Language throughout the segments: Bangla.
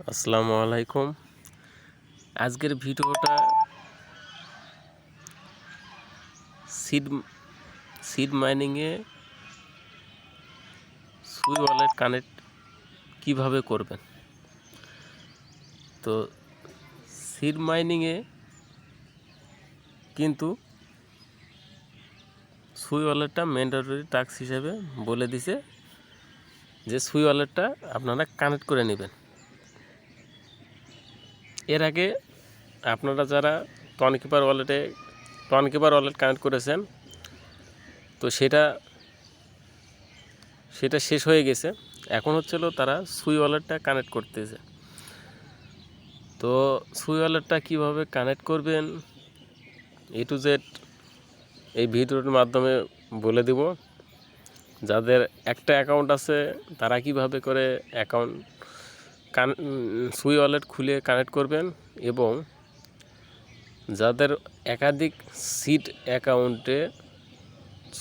আসসালামু আলাইকুম। আজকের ভিডিওটা সিড সিড মাইনিংয়ে সুই ওয়ালেট কানেক্ট কীভাবে করবেন? তো সিড মাইনিংয়ে কিন্তু সুই ওয়ালেটটা ম্যান্ডেটরি টাস্ক হিসেবে বলে দিছে যে সুই ওয়ালেটটা আপনারা কানেক্ট করে নেবেন। এর আগে আপনারা যারা টনকিপার ওয়ালেটে টনকিপার ওয়ালেট কানেক্ট করেছেন, তো সেটা সেটা শেষ হয়ে গেছে। এখন হচ্ছিল তারা সুই ওয়ালেটটা কানেক্ট করতেছে। তো সুই ওয়ালেটটা কীভাবে কানেক্ট করবেন এ টু জেড এই ভিডিওর মাধ্যমে বলে দিব। যাদের একটা অ্যাকাউন্ট আছে, তারা কীভাবে করে অ্যাকাউন্ট কান সুই ওয়ালেট খুলে কানেক্ট করবেন এবং যাদের একাধিক সিট অ্যাকাউন্টে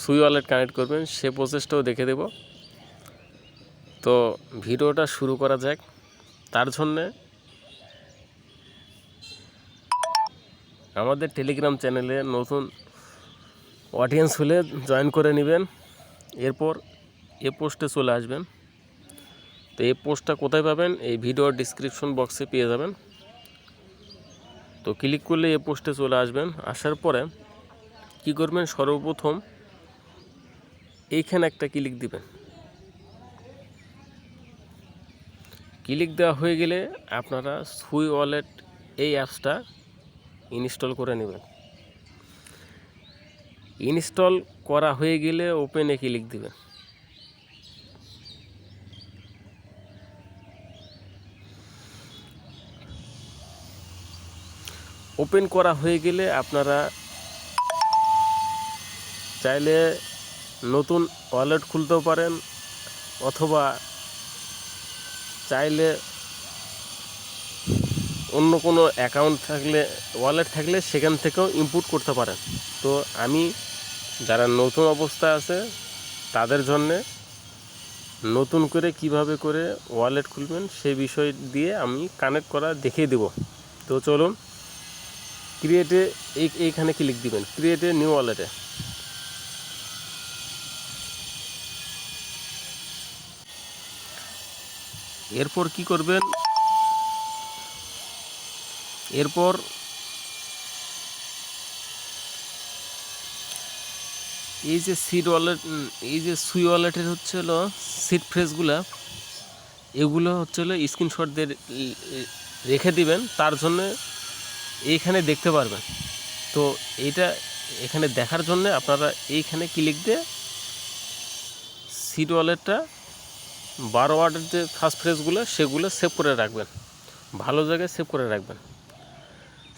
সুই ওয়ালেট কানেক্ট করবেন সে প্রসেসটাও দেখে দেব। তো ভিডিওটা শুরু করা যাক। তার জন্যে আমাদের টেলিগ্রাম চ্যানেলে নতুন অডিয়েন্স হলে জয়েন করে নেবেন। এরপর এ পোস্টে চলে আসবেন। তো এই পোস্টটা কোথায় পাবেন? এই ভিডিওর ডিসক্রিপশন বক্সে পেয়ে যাবেন। তো ক্লিক করলে এই পোস্টে চলে আসবেন। আসার পরে কি করবেন? সর্বপ্রথম এইখানে একটা ক্লিক দিবেন। ক্লিক দেওয়া হয়ে গেলে আপনারা সুই ওয়ালেট এই অ্যাপসটা ইনস্টল করে নেবেন। ইনস্টল করা হয়ে গেলে ওপেনে ক্লিক দিবেন। ওপেন করা হয়ে গেলে আপনারা চাইলে নতুন ওয়ালেট খুলতেও পারেন অথবা চাইলে অন্য কোনো অ্যাকাউন্ট থাকলে, ওয়ালেট থাকলে সেখান থেকেও ইনপুট করতে পারেন। তো আমি যারা নতুন অবস্থায় আছে, তাদের জন্যে নতুন করে কীভাবে করে ওয়ালেট খুলবেন সেই বিষয় দিয়ে আমি কানেক্ট করা দেখিয়ে দেব। তো চলুন। ক্রিয়েটে এই এইখানে ক্লিক দিবেন। ক্রিয়েটে নিউ ওয়ালেটে এরপর কি করবেন? এরপর এই যে সিড ওয়ালেট এই যে সুই ওয়ালেটের হচ্ছে হলো সিট ফ্রেজগুলো এগুলো হচ্ছে হলো স্ক্রিনশট দিয়ে রেখে দিবেন। তার জন্যে এইখানে দেখতে পারবেন। তো এটা এখানে দেখার জন্য আপনারা এইখানে ক্লিক দিয়ে সিড ওয়ালেটটা বারো ওয়ার্ডের যে ফার্স্ট ফ্রেজগুলো সেগুলো সেভ করে রাখবেন। ভালো জায়গায় সেভ করে রাখবেন।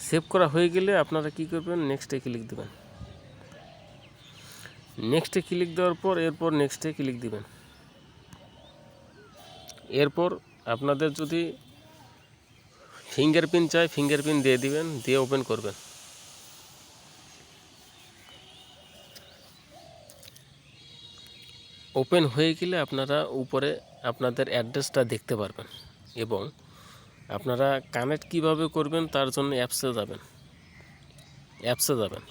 সেভ করা হয়ে গেলে আপনারা কি করবেন? নেক্সটে ক্লিক দেবেন। নেক্সটে ক্লিক দেওয়ার পর এরপর নেক্সটে ক্লিক দিবেন। এরপর আপনাদের যদি ফিঙ্গারপ্রিন্ট চাই ফিঙ্গারপ্রিন্ট দিয়ে দিবেন, দিয়ে ওপেন করবেন। ওপেন হয়ে গেলে আপনারা উপরে আপনাদের অ্যাড্রেসটা দেখতে পারবেন এবং আপনারা কানেক্ট কীভাবে করবেন তার জন্য অ্যাপসে যাবেন। অ্যাপসে যাবেন।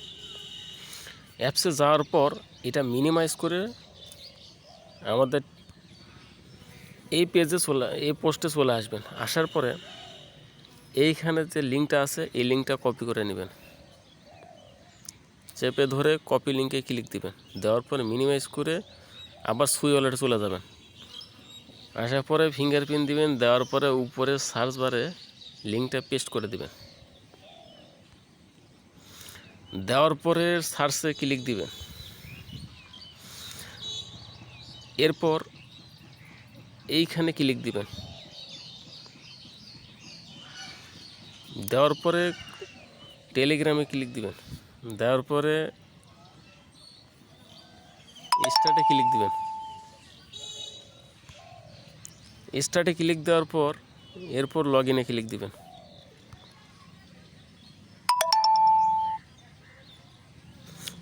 অ্যাপসে যাওয়ার পর এটা মিনিমাইজ করে আমাদের এই পেজে চলে, এই পোস্টে চলে আসবেন। আসার পরে এইখানে যে লিঙ্কটা আছে, এই লিঙ্কটা কপি করে নেবেন। চেপে ধরে কপি লিঙ্কে ক্লিক দিবেন। দেওয়ার পরে মিনিমাইজ করে আবার সুই ওয়ালেটে চলে যাবেন। আসার পরে ফিঙ্গারপ্রিন্ট দিবেন, দেওয়ার পরে উপরে সার্চ বারে লিঙ্কটা পেস্ট করে দিবেন। দেওয়ার পরে সার্চে ক্লিক দিবেন। এরপর এইখানে ক্লিক দিবেন। দেওয়ার পরে টেলিগ্রামে ক্লিক দিবেন। দেওয়ার পরে স্টার্টে ক্লিক দিবেন। স্টার্টে ক্লিক দেওয়ার পর এরপর লগ ইনে ক্লিক দিবেন।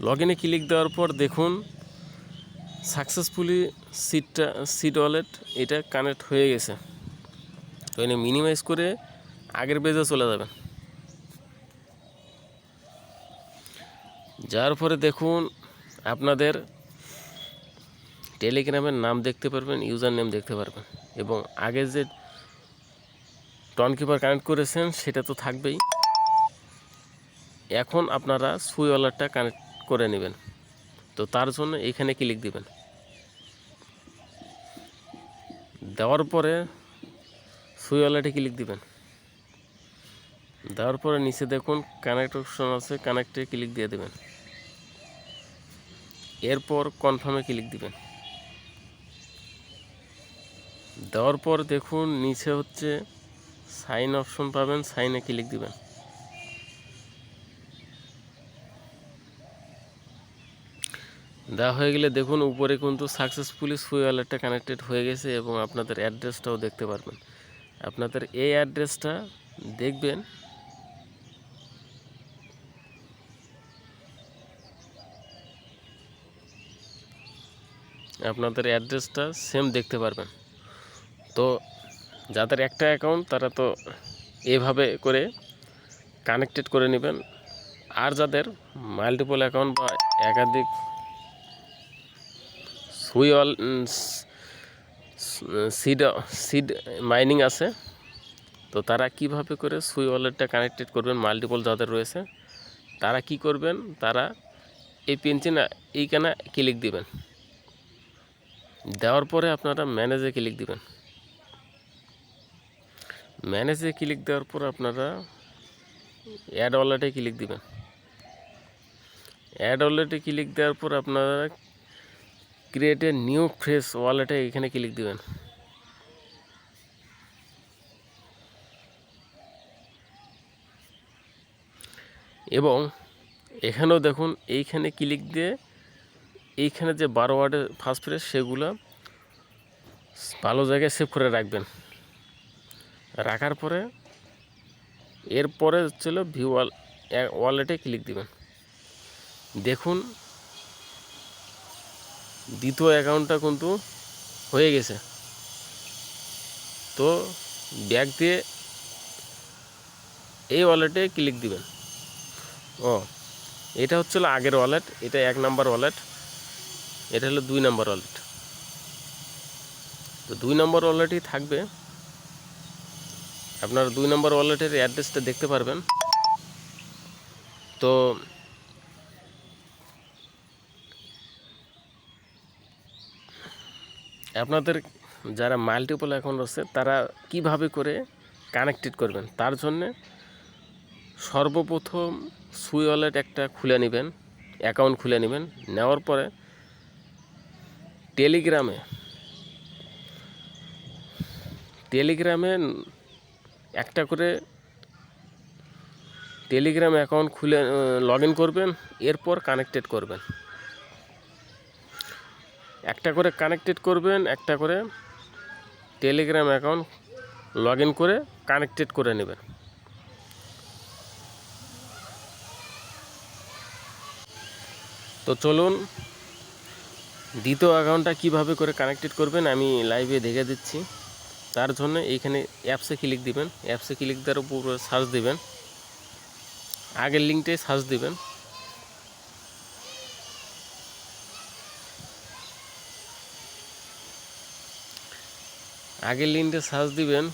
লগ ইনে ক্লিক দেওয়ার পর দেখুন সাকসেসফুলি সিটটা সিট ওয়ালেট এটা কানেক্ট হয়ে গেছে। তো মিনিমাইজ করে আগের পেজে চলে যাবেন যার পরে দেখুন, আপনাদের টেলিগ্রামের নাম দেখতে পারবেন ইউজার নেম দেখতে পারবেন এবং আগে যে টন কিপার কানেক্ট করেছেন, সেটা তো থাকবেই। এখন আপনারা সুই ওয়ালারটা কানেক্ট করে নেবেন। তো তার জন্য এখানে ক্লিক দিবেন। দেওয়ার পরে সুই ওয়ালেটে ক্লিক দিবেন। দেওয়ার পরে নিচে দেখুন কানেক্ট অপশন আছে কানেক্টে ক্লিক দিয়ে দেবেন। এরপর কনফার্মে ক্লিক দিবেন। দেওয়ার পর দেখুন নিচে হচ্ছে সাইন অপশন পাবেন সাইনে ক্লিক দিবেন। দেওয়া হয়ে গেলে দেখুন উপরে কিন্তু সাকসেসফুলি সুই ওয়ালেটটা কানেক্টেড হয়ে গেছে এবং আপনাদের অ্যাড্রেসটাও দেখতে পারবেন। আপনাদের এই অ্যাড্রেসটা দেখবেন আপনাদের অ্যাড্রেসটা সেম দেখতে পারবেন। তো যাদের একটা অ্যাকাউন্ট তারা তো এভাবে করে কানেক্টেড করে নেবেন। আর যাদের মাল্টিপল অ্যাকাউন্ট বা একাধিক সুই অল সিড সিড মাইনিং আছে, তো তারা কীভাবে করে সুই ওয়ালেটটা কানেক্টেড করবেন মাল্টিপল যাদের রয়েছে, তারা কি করবেন? তারা এই পেন্সিনা এইখানে ক্লিক দিবেন। দেওয়ার পরে আপনারা ম্যানেজে ক্লিক দিবেন। ম্যানেজে ক্লিক দেওয়ার পর আপনারা অ্যাড ওয়ালেটে ক্লিক দিবেন। অ্যাড ওয়ালেটে ক্লিক দেওয়ার পর আপনারা ক্রিয়েট এ নিউ ফ্রেশ ওয়ালেটে এখানে ক্লিক দিবেন। এবং এখানেও দেখুন, এইখানে ক্লিক দিয়ে এইখানে যে বারো ওয়ার্ডের ফার্স্ট সেগুলো ভালো জায়গায় সেভ করে রাখবেন। রাখার পরে এরপরে হচ্ছিল ভিউ ওয়াল ওয়ালেটে ক্লিক দিবেন। দেখুন, দ্বিতীয় অ্যাকাউন্টটা কিন্তু হয়ে গেছে। তো ব্যাগ দিয়ে এই ওয়ালেটে ক্লিক দিবেন। ও, এটা হচ্ছিল আগের ওয়ালেট এটা এক নাম্বার ওয়ালেট এটা হলো দুই নাম্বার ওয়ালেট। তো দুই নম্বর ওয়ালেটই থাকবে। আপনারা দুই নম্বর ওয়ালেটের অ্যাড্রেসটা দেখতে পারবেন। তো আপনাদের যারা মাল্টিপল অ্যাকাউন্ট আছে, তারা কীভাবে করে কানেক্টেড করবেন? তার জন্যে সর্বপ্রথম সুই ওয়ালেট একটা খুলে নেবেন অ্যাকাউন্ট খুলে নেবেন। নেওয়ার পরে টেলিগ্রামে। টেলিগ্রামে একটা করে টেলিগ্রাম অ্যাকাউন্ট খুলে লগ ইন করবেন, এরপর কানেক্টেড করবেন। একটা করে কানেক্টেড করবেন, একটা করে টেলিগ্রাম অ্যাকাউন্ট লগ ইন করে কানেক্টেড করে নেবেন। তো চলুন দ্বিতীয় অ্যাকাউন্টটা কীভাবে করে কানেক্টেড করবেন আমি লাইভে দেখে দিচ্ছি। তার জন্য এইখানে অ্যাপসে ক্লিক দিবেন। অ্যাপসে ক্লিক দেওয়ার উপর সার্চ দিবেন। আগের লিঙ্কটাই সার্চ দিবেন। আগের লিঙ্কটা সার্চ দিবেন।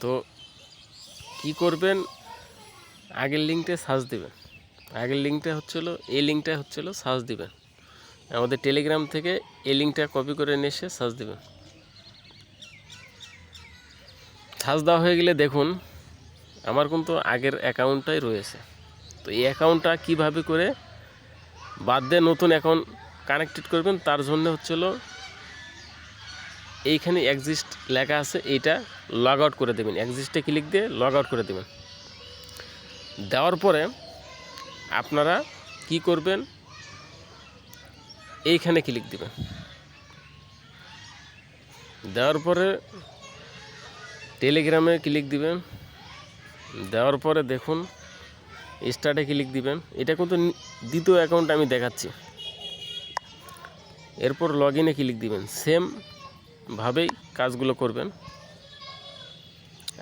তো কি করবেন? আগের লিঙ্কটা সার্চ দিবেন। আগের লিঙ্কটা হচ্ছিল, এই লিঙ্কটা হচ্ছিল সার্চ দিবেন। আমাদের টেলিগ্রাম থেকে এই লিঙ্কটা কপি করে নিয়ে এসে সার্চ দেবেন। সার্চ দেওয়া হয়ে গেলে দেখুন, আমার কিন্তু আগের অ্যাকাউন্টটাই রয়েছে। তো এই অ্যাকাউন্টটা কীভাবে করে বাদ দিয়ে নতুন অ্যাকাউন্ট কানেক্টেড করবেন, তার জন্য হচ্ছিল এইখানে এক্সিস্ট লেখা আছে, এইটা লগ আউট করে দেবেন। এক্সিস্টে ক্লিক দিয়ে লগ আউট করে দেবেন। দেওয়ার পরে আপনারা কি করবেন? এইখানে ক্লিক দিবেন। দেওয়ার পরে টেলিগ্রামে ক্লিক দিবেন। দেওয়ার পরে দেখুন স্টার্টে ক্লিক দিবেন। এটা কিন্তু দ্বিতীয় অ্যাকাউন্ট আমি দেখাচ্ছি। এরপর লগ ইনে ক্লিক দিবেন। সেমভাবেই কাজগুলো করবেন।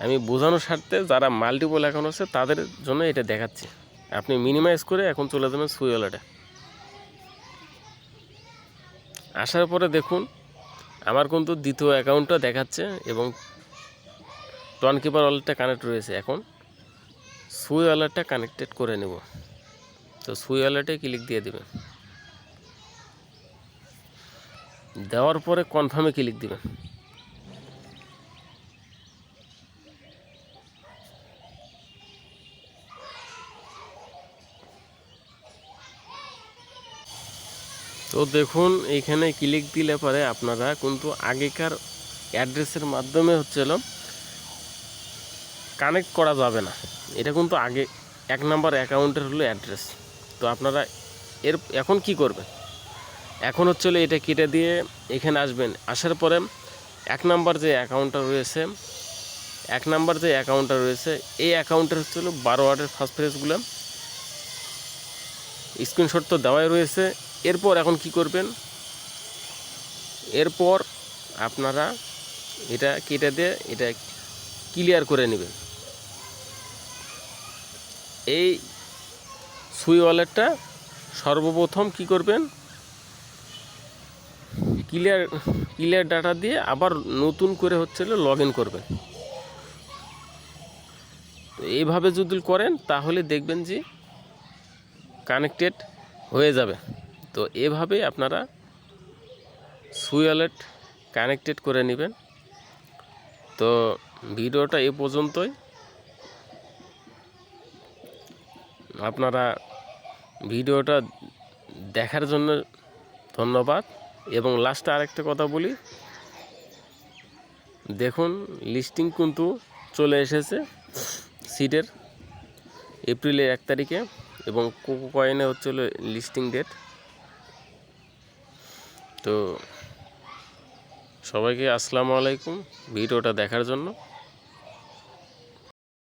আমি বোঝানোর স্বার্থে যারা মাল্টিপল অ্যাকাউন্ট আছে, তাদের জন্য এটা দেখাচ্ছি। আপনি মিনিমাইজ করে এখন চলে যাবেন সুই ওয়ালেটে আসার পরে দেখুন, আমার কিন্তু দ্বিতীয় অ্যাকাউন্টটা দেখাচ্ছে এবং টন কিপার ওয়ালেটটা কানেক্ট রয়েছে। এখন সুই ওয়ালেটটা কানেক্টেড করে নেব। তো সুই ওয়ালেটে ক্লিক দিয়ে দেবেন। দেওয়ার পরে কনফার্মে ক্লিক দিবেন। তো দেখুন এইখানে ক্লিক দিলে পরে আপনারা কিন্তু আগেকার অ্যাড্রেসের মাধ্যমে হচ্ছিল কানেক্ট করা যাবে না। এটা কিন্তু আগে এক নাম্বার অ্যাকাউন্টের হলো অ্যাড্রেস তো আপনারা এর, এখন কি করবেন? এখন হচ্ছিল এটা কেটে দিয়ে এখানে আসবেন। আসার পরে এক নাম্বার যে অ্যাকাউন্টটা রয়েছে, এক নাম্বার যে অ্যাকাউন্টটা রয়েছে, এই অ্যাকাউন্টের হচ্ছিল বারো ওয়ার্ডের ফার্স্ট ফ্রেজগুলো স্ক্রিনশট তো দেওয়াই রয়েছে। এরপর এখন কি করবেন? এরপর আপনারা এটা কেটে দিয়ে এটা ক্লিয়ার করে নেবেন। এই সুই ওয়ালেটটা সর্বপ্রথম কি করবেন? ক্লিয়ার ক্লিয়ার ডাটা দিয়ে আবার নতুন করে হচ্ছিল লগ ইন করবেন। তো এইভাবে যদি করেন তাহলে দেখবেন যে কানেক্টেড হয়ে যাবে। তো এভাবে আপনারা সুইওয়ালেট কানেক্টেড করে নেবেন। তো ভিডিওটা এ পর্যন্তই। আপনারা ভিডিওটা দেখার জন্য ধন্যবাদ। এবং লাস্টে আরেকটা কথা বলি। দেখুন লিস্টিং কিন্তু চলে এসেছে সিটের এপ্রিলের এক তারিখে এবং কোকো কয়েনে হচ্ছিল লিস্টিং ডেট তো সবাইকে আসসালামু আলাইকুম ভিডিওটা দেখার জন্য।